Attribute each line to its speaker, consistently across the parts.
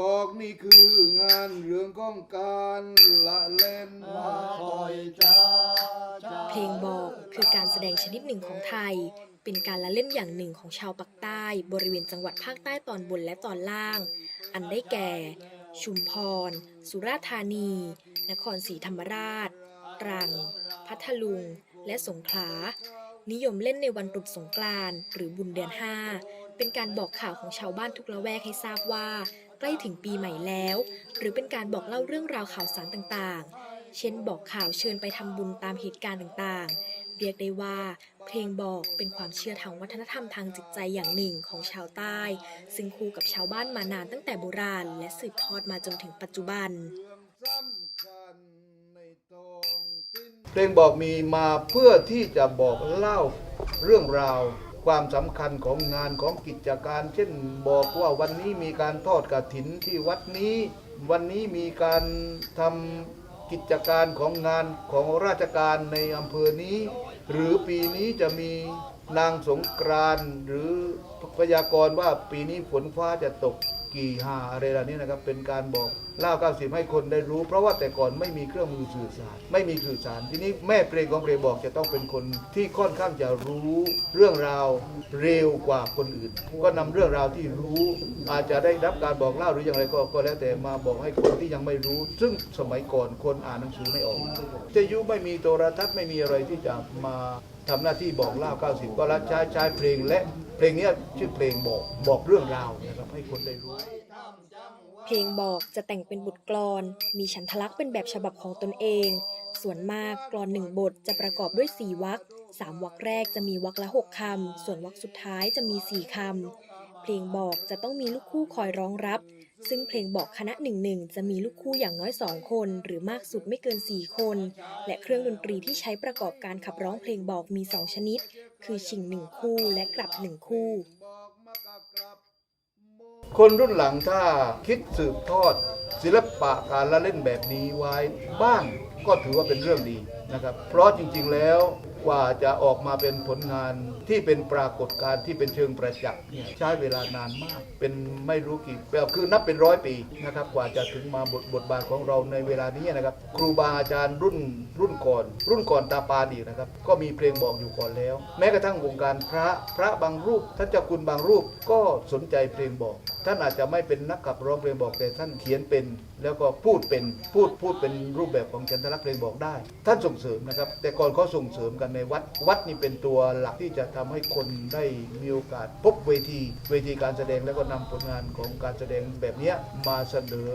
Speaker 1: บอกนี่คืองานเรื่องของการละเล่น
Speaker 2: มาคอยจ้าจ้า
Speaker 3: เพลงบอกคือการแสดงชนิดหนึ่งของไทย เป็นการละเล่นอย่างหนึ่งของชาวปักใต้ บริเวณจังหวัดภาคใต้ตอนบนและตอนล่าง อันได้แก่ ชุมพร สุราษฎร์ธานี นครศรีธรรมราช ตรัง พัทลุง และสงขลานิยมเล่นในวันตรุษสงกรานต์หรือบุญเดือน5 เป็นการบอกข่าวของชาวบ้านทุกละแวกให้ทราบว่า ใกล้ถึงปีใหม่แล้ว หรือเป็นการบอกเล่าเรื่องราวข่าวสารต่างๆ เช่นบอกข่าวเชิญไปทำบุญตามเหตุการณ์ต่างๆ เรียกได้ว่า เพลงบอกเป็นความเชื่อทางวัฒนธรรมทางจิตใจอย่างหนึ่งของชาวใต้ ซึ่งคู่กับชาวบ้านมานานตั้งแต่โบราณ และสืบทอดมาจนถึงปัจจุบัน
Speaker 1: เพลงบอกมีมาเพื่อที่จะบอกเล่าเรื่องราว ความสำคัญของงานของกิจการ เช่นบอกว่าวันนี้มีการทอดกระถินที่วัดนี้ วันนี้มีการทำกิจการของงานของราชการในอำเภอนี้ หรือปีนี้จะมีนางสงกรานหรือพยากรณ์ว่าปีนี้ฝนฟ้าจะตก กี่หาอะไรเหล่านี้นะครับเป็นการบอกเล่า90ให้คนได้รู้ เพราะว่าแต่ก่อนไม่มีเครื่องมือสื่อสาร ไม่มีสื่อสาร ทีนี้แม่เพลงของเพลงบอกจะต้องเป็นคนที่ค่อนข้างจะรู้เรื่องราวเร็วกว่าคนอื่น ก็นำเรื่องราวที่รู้อาจจะได้รับการบอกเล่าหรืออย่างไรก็ก็แล้วแต่มาบอกให้คนที่ยังไม่รู้ ซึ่งสมัยก่อนคนอ่านหนังสือไม่ออกจะยุไม่มีโทรทัศน์ไม่มีอะไรที่จะมาทำหน้าที่บอกเล่า 90 ก็รับใช้ใช้เพลงและ เพลงนี้ชื่อเพลงบอกบอกเรื่องราวนะครับให้คนได้รู้
Speaker 3: เพลงบอกจะแต่งเป็นบทกลอน มีฉันทลักษณ์เป็นแบบฉบับของตนเอง ส่วนมากกลอนหนึ่งบทจะประกอบด้วยสี่วรรคสามวรรคแรกจะมีวรรคละหกคำส่วนวรรคสุดท้ายจะมีสี่คำ เพลงบอกจะต้องมีลูกคู่คอยร้องรับ ซึ่งเพลงบอกคณะหนึ่งหนึ่งจะมีลูกคู่อย่างน้อยสองคน หรือมากสุดไม่เกินสี่คน และเครื่องดนตรีที่ใช้ประกอบการขับร้องเพลงบอกมีสองชนิด คือชิงหนึ่งคู่และกลับหนึ่งคู่
Speaker 1: คนรุ่นหลังถ้าคิดสืบทอด ศิลปะการละเล่นแบบนี้ไว้บ้าง ก็ถือว่าเป็นเรื่องดีนะครับ เพราะจริงๆแล้วกว่าจะออกมาเป็นผลงานที่เป็นปรากฏการณ์ที่เป็นเชิงประจักษ์เนี่ยใช้เวลานานมาก เป็นไม่รู้กี่แบบคือนับเป็นร้อยปีนะครับ กว่าจะถึงมาบทบทบาทของเราในเวลานี้นะครับ ครูบาอาจารย์รุ่นรุ่นก่อน รุ่นก่อนตาปาดีนะครับ ก็มีเพลงบอกอยู่ก่อนแล้ว แม้กระทั่งวงการพระพระบางรูปท่านเจ้าคุณบางรูปก็สนใจเพลงบอก ท่านอาจจะไม่เป็นนักขับร้องเพลงบอกแต่ท่านเขียนเป็น แล้วก็พูดเป็นพูดพูดเป็นรูปแบบของฉันทลักษณ์เพลงบอกได้ ท่านส่งเสริมนะครับ แต่ก่อนเขาส่งเสริมกันในวัดวัดนี่เป็นตัวหลักที่จะทำให้คนได้มีโอกาสพบเวที เวทีการแสดงแล้วก็นำผลงานของการแสดงแบบนี้มาเสนอ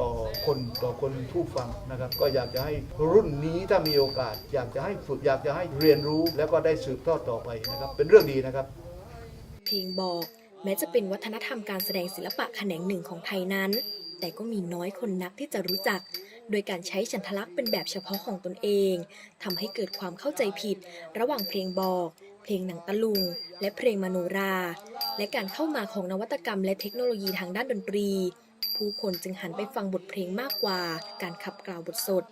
Speaker 1: ต่อคนต่อคนผู้ฟังนะครับ ก็อยากจะให้รุ่นนี้ถ้ามีโอกาส อยากจะให้ฝึกอยากจะให้เรียนรู้แล้วก็ได้สืบทอดต่อไปนะครับ เป็นเรื่องดีนะครับ
Speaker 3: เพลงบอกแม้จะเป็นวัฒนธรรมการแสดงศิลปะแขนงหนึ่งของไทยนั้น แต่ก็มีน้อยคนนักที่จะรู้จัก โดยการใช้ฉันทลักษณ์เป็นแบบเฉพาะของตนเองทำให้เกิดความเข้าใจผิด ระหว่างเพลงบอก เพลงหนังตะลุง และเพลงมโนรา และการเข้ามาของนวัตกรรมและเทคโนโลยีทางด้านดนตรี ผู้คนจึงหันไปฟังบทเพลงมากกว่า การขับกล่าวบทสด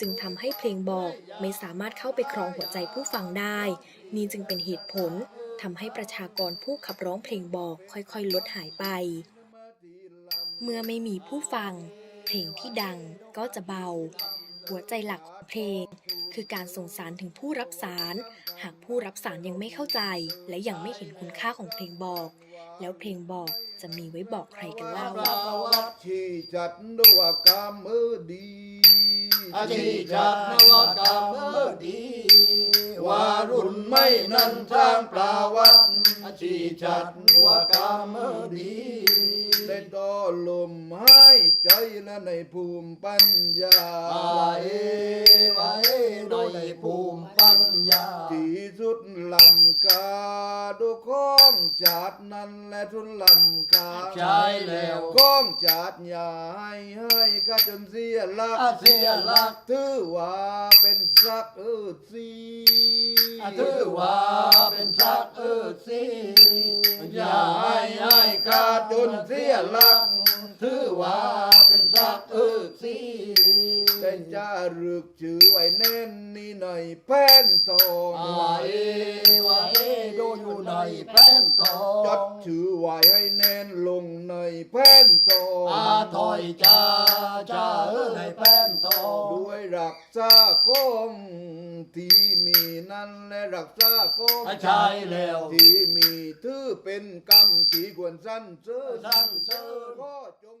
Speaker 3: จึงทำให้เพลงบอกไม่สามารถเข้าไปครองหัวใจผู้ฟังได้ นี่จึงเป็นเหตุผลทำให้ประชากรผู้ขับร้องเพลงบอกค่อยๆ ลดหายไป เมื่อไม่มีผู้ฟัง เพลงที่ดังก็จะเบา หัวใจหลักของเพลง คือการส่งสารถึงผู้รับสาร หากผู้รับสารยังไม่เข้าใจ และยังไม่เห็นคุณค่าของเพลงบอก แล้วเพลงบอกจะมีไว้บอกใครกันเล่า
Speaker 1: ที่จัดด้วยกรรมเออดี
Speaker 2: อาชีจัดนวกรรมเมื่อดีว่ารุ่นไม่นันทางปลาวัดอาชีจัดนวกรรมเมื่อดี
Speaker 1: ได้ต่อลมหายใจและในภูมิปัญญา
Speaker 2: ไว้ไว้โดยภูมิปัญญา
Speaker 1: ที่สุดลำกาดูข้องจัดนั้นและทุนลำกา
Speaker 2: ใช่แล้ว
Speaker 1: ข้องจัดอย่าให้ให้ก็จนเสียหลัก
Speaker 2: อาเสียหลัก
Speaker 1: ถือว่าเป็นสักเออสี
Speaker 2: อาถือว่าเป็นสักเออสิอย่าให้ให้กาดจนเสียหลักถือว่า
Speaker 3: เป็นรักเออสี
Speaker 2: ได้จ้ารึกชื่อไว้แน่นนี่ในแผนทอง
Speaker 3: ไว้ไว้โดอยู่ในแป้นทอง
Speaker 2: จดชื่อไว้ให้แน่นลงในแผนทอง
Speaker 3: อาถอยจ้าจ้าเออในแป้นทอง
Speaker 2: ด้วยรักษาของที่มีนั้นและรักษาของ
Speaker 3: ใช่แล้ว
Speaker 2: ที่มีถือเป็นกรรมที่ควรสั้นเสริญ
Speaker 3: สั้นเสริญ
Speaker 2: ก็จง